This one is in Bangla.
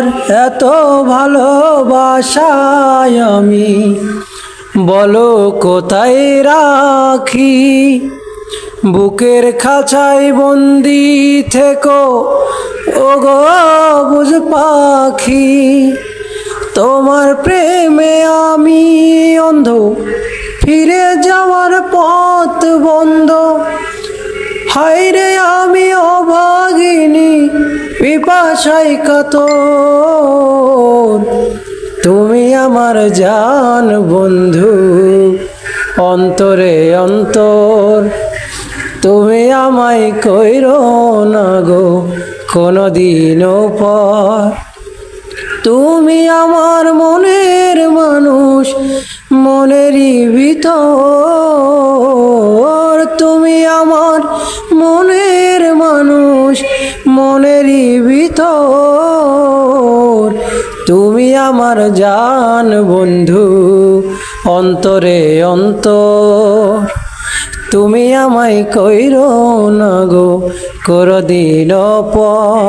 তোমার এত ভালোবাসায় আমি? বলো, কোথায় রাখি? বুকের খাঁচায় বন্দি থেকো। ও গো বুঝ পাখি, তোমার প্রেমে আমি অন্ধ। ফিরে যাওয়ার পথ বন্ধ। হাইরে আমি অভাগিনী পিপাসাই কাতর। তুমি আমার জান বন্ধু, অন্তরে অন্তর। তুমি আমায় কইর না গো কোনোদিনও পর। তুমি আমার মনের মানুষ, মনেরই ভিতর। মনের মানুষ, মনেরই ভিতর। তুমি আমার জান বন্ধু, অন্তরে অন্ত তুমি আমায় কইর না গো করদিন পর